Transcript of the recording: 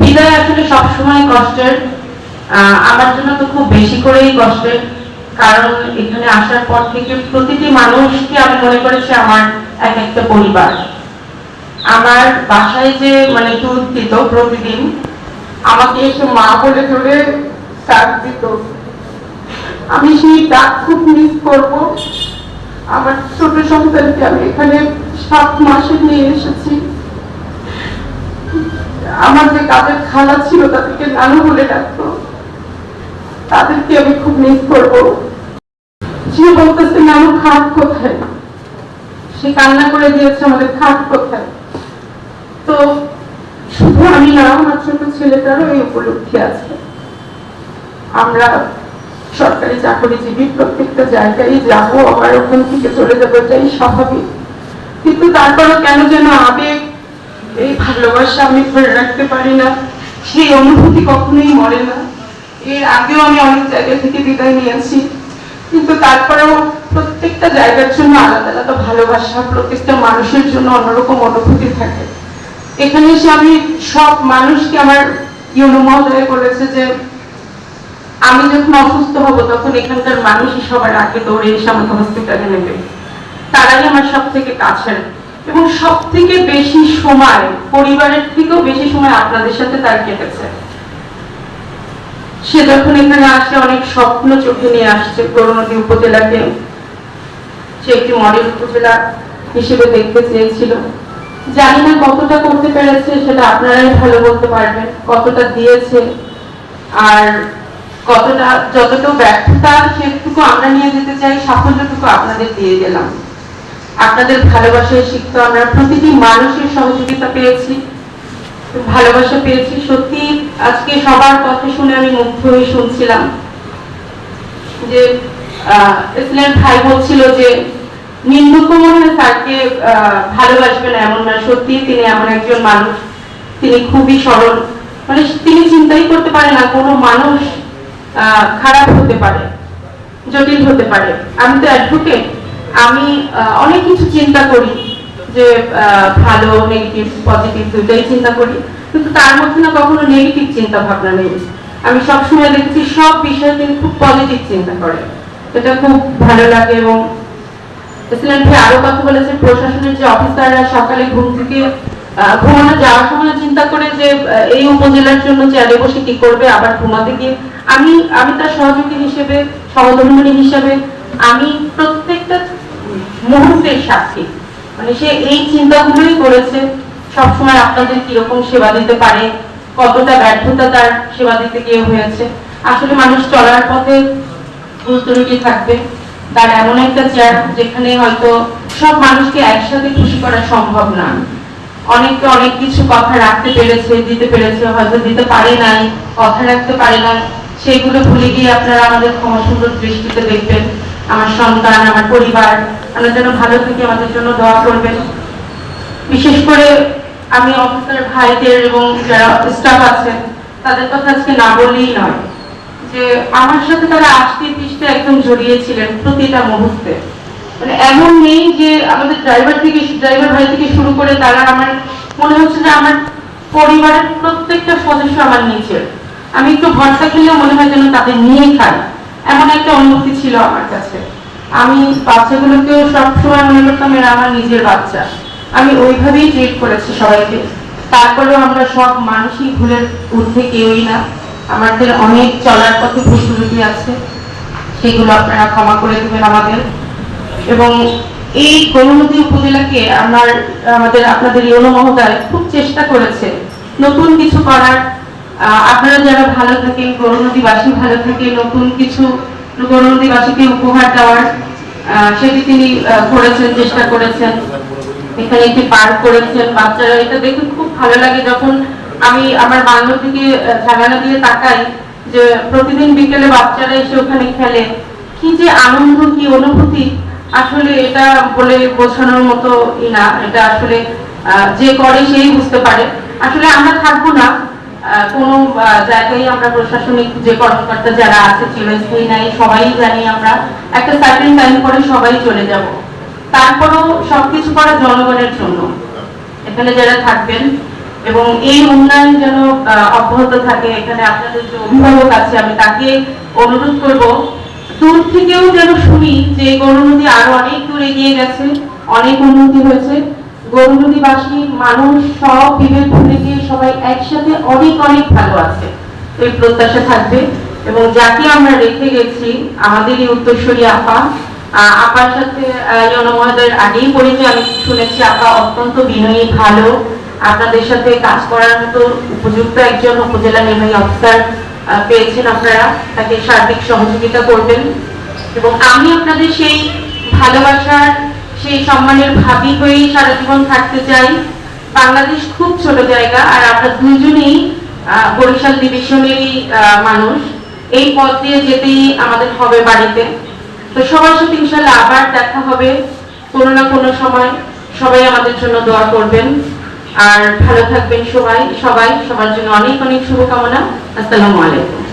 বিদায় আসলে সবসময় কষ্টের। আমার জন্য তো খুব বেশি করেই কষ্টের। কারণ এখানে আসার পর থেকে প্রতিটি মানুষকে আমি মনে করেছি আমার এক একটা পরিবার। আমার বাসায় যে মানে দুধ দিত প্রতিদিন, আমাকে এসে মা বলে ধরে ডাক দিত। আমি সেই ডাক খুব মিস করব। আমার ছোট সন্তানকে আমি এখানে সাত মাসে নিয়ে এসেছি। আমার যে কাজের খালা ছিল, তাদেরকে নানু বলে ডাকতো তাদেরকে আমি খুব মিস করব। সে বলতেছে নানু খাট কোথায়? সে কান্না করে দিয়েছে আমাদের খাট কোথায়? তো শুধু আমি না, আমার ছোট ছেলেটারও এই উপলব্ধি আছে। আমরা সরকারি চাকরিজীবী প্রত্যেকটা জায়গায় যাব, আবার ওখান থেকে চলে যাব, এটাই স্বাভাবিক। কিন্তু তারপরও কেন যেন এই ভালোবাসা আমি ধরে রাখতে পারি না, সেই অনুভূতি কখনোই মরে না। এর আগেও আমি অনেক জায়গা থেকে বিদায় নিয়েছি, কিন্তু তারপরেও প্রত্যেকটা জায়গার জন্য আলাদা আলাদা ভালোবাসা, প্রত্যেকটা মানুষের জন্য অন্যরকম অনুভূতি থাকে। এখানে এসে আমি সব মানুষকে আমার ইউনো মহোদয় বলেছে যে, আমি যখন অসুস্থ হব তখন এখানকার মানুষই সবার আগে দৌড়ে এসে আমাকে হসপিটালে নেবে। তারাই আমার সব থেকে কাছের এবং সব থেকে বেশি সময়, পরিবারের থেকেও বেশি সময় আপনাদের সাথে তার কেটেছে। সে যখন এখানে আসে, অনেক স্বপ্ন চোখে নিয়ে আসছে করুণাদি উপজেলাকে। সে একটি মডেল উপজেলা হিসেবে দেখতে চেয়েছিল। জানি না কতটা করতে পেরেছে, সেটা আপনারাই ভালো বলতে পারবেন, কতটা দিয়েছে, আর কতটা, যতটুকু ব্যর্থতা সেটুকু আমরা নিয়ে যেতে চাই, সাফল্যটুকু আপনাদের দিয়ে গেলাম। আপনাদের ভালোবাসায় শিখতে আমরা প্রতিটি মানুষের সহযোগিতা পেয়েছি ভালোবাসা পেয়েছি। সত্যি আজকে সবার কথা শুনে আমি মুগ্ধ হয়ে শুনছিলাম যে আহ, ইসলাম ভাই বলছিল যে নিন্দুক মনে হয় স্যারকে ভালোবাসবে না এমন না। সত্যি তিনি এমন একজন মানুষ। তিনি খুবই সরল। মানে তিনি চিন্তাই করতে পারে না কোনো মানুষ খারাপ হতে পারে জটিল হতে পারে। আমি তো অ্যাডভোকেট আমি অনেক কিছু চিন্তা করি যে ভালো নেগেটিভ পজিটিভ দুটাই চিন্তা করি। কিন্তু তার মধ্যে না কখনো নেগেটিভ চিন্তা ভাবনা নেই। আমি সবসময় দেখছি সব বিষয়ে তিনি খুব পজিটিভ চিন্তা করে। এটা খুব ভালো লাগে এবং প্রেসিডেন্ট ভাই আরও কথা বলেছে প্রশাসনের যে অফিসাররা সকালে ঘুম থেকে ঘুমানো যাওয়ার সময় চিন্তা করে যে এই উপজেলার জন্য চেয়ারে বসে কি করবে, আবার ঘুমাতে গিয়ে। আমি আমি তার সহযোগী হিসেবে সহধর্মিণী হিসেবে, আমি প্রত্যেকটা মুহূর্তের সাক্ষী। মানে সে এই চিন্তাগুলোই করেছে সবসময় আপনাদের কীরকম সেবা দিতে পারে, কতটা ব্যর্থতা তার সেবা দিতে গিয়ে হয়েছে। আসলে মানুষ চলার পথে ভুল থাকবে। তার এমন একটা চেয়ার যেখানে হয়তো সব মানুষকে একসাথে খুশি করা সম্ভব না। অনেককে অনেক কিছু কথা রাখতে পেরেছে, দিতে পেরেছে, হয়তো দিতে পারে নাই, কথা রাখতে পারে না সেগুলো ভুলে গিয়ে আপনারা আমাদের ক্ষমা সুন্দর দৃষ্টিতে দেখবেন। আমার সন্তান, আমার পরিবার আমরা যেন ভালো থেকে আমাদের জন্য দোয়া করবেন। বিশেষ করে আমি অফিসার ভাইদের এবং যারা স্টাফ আছেন, তাদের কথা আজকে না বললেই নয়। যে আমার সাথে তারা আজকে পিছতে একদম জড়িয়েছিলেন প্রতিটা মুহূর্তে। মানে এমন নেই যে আমাদের ড্রাইভার থেকে ড্রাইভার ভাই থেকে শুরু করে তারা আমার, মনে হচ্ছে যে আমার পরিবারের প্রত্যেকটা সদস্য আমার নিচের আমি একটু ভরসা খেলেও মনে হয় যেন তাদের নিয়ে খাই। এমন একটা অনুভূতি ছিল আমার কাছে। আমি বাচ্চাগুলোকেও সবসময় মনে করতাম এরা আমার নিজের বাচ্চা। আমি ওইভাবেই ট্রিট করেছি সবাইকে। তারপরেও আমরা সব মানুষই ভুলের ঊর্ধ্বে কেউই না। আমাদের অনেক চলার পথে ভুলগুলি আছে। সেগুলো আপনারা ক্ষমা করে দেবেন আমাদের। এবং এই গৌরনদী উপজেলাকে আমার, আমাদের, আপনাদের ইউনো মহোদয় খুব চেষ্টা করেছে। নতুন কিছু করার আপনারা যারা ভালো থাকেন গৌরনদীবাসী ভালো থাকে নতুন কিছু গৌরনদীবাসীকে উপহার দেওয়ার সেটি তিনি করেছেন, চেষ্টা করেছেন। এখানে একটি পার্ক করেছেন, বাচ্চারা এটা দেখে খুব ভালো লাগে যখন আমি আমার বাংলো থেকে জানালা দিয়ে তাকাই যে প্রতিদিন বিকেলে বাচ্চারা এসে ওখানে খেলে। কি যে আনন্দ, কি অনুভূতি। আসলে এটা বলে বোঝানোর মতো ই না। এটা আসলে যে করে সেই বুঝতে পারে। আসলে আমরা থাকব না। কোনো জায়গায় আমরা প্রশাসনিক যে কর্মকর্তা যারা আছে নাই, সবাই জানি আমরা একটা টাইম পরে সবাই চলে যাব। সবকিছু করা জনগণের জন্য। এখানে যারা থাকবেন এবং এই উন্নয়ন যেন অব্যাহত থাকে, এখানে আপনাদের যে অভিভাবক আছে, আমি তাকে অনুরোধ করব, দূর থেকেও যেন শুনি যে গৌরনদী আরও অনেক দূর এগিয়ে গেছে, অনেক উন্নতি হয়েছে। গৌরনদীবাসী মানুষ, সব বিভেদ ভুলে সবাই একসাথে অনেক অনেক ভালো আছে। এই প্রত্যাশা থাকবে এবং যাকে আমরা রেখে গেছি আমাদেরই উত্তরসূরি আপা আপার সাথে ইয়নো মহোদয়ের আগেই পরিচয় আমি শুনেছি, আপা অত্যন্ত বিনয়ী, ভালো। আপনাদের সাথে কাজ করার মতো উপযুক্ত একজন উপজেলা নির্বাহী অফিসার পেয়েছেন আপনারা। তাকে সার্বিক সহযোগিতা করবেন। এবং আমি আপনাদের সেই ভালোবাসার সেই সম্মানের ভাবি হয়েই সারা জীবন থাকতে চাই। বাংলাদেশ খুব ছোট জায়গা আর আমরা দুজনেই বরিশাল ডিভিশনেরই মানুষ। এই পথ দিয়ে যেতেই আমাদের হবে বাড়িতে। তো সবার সাথে ইনশাল্লাহ আবার দেখা হবে কোনো না কোনো সময়। সবাই আমাদের জন্য দোয়া করবেন। আর ভালো থাকবেন সবাই সবাই। সবার জন্য অনেক অনেক শুভকামনা। আসসালামু আলাইকুম।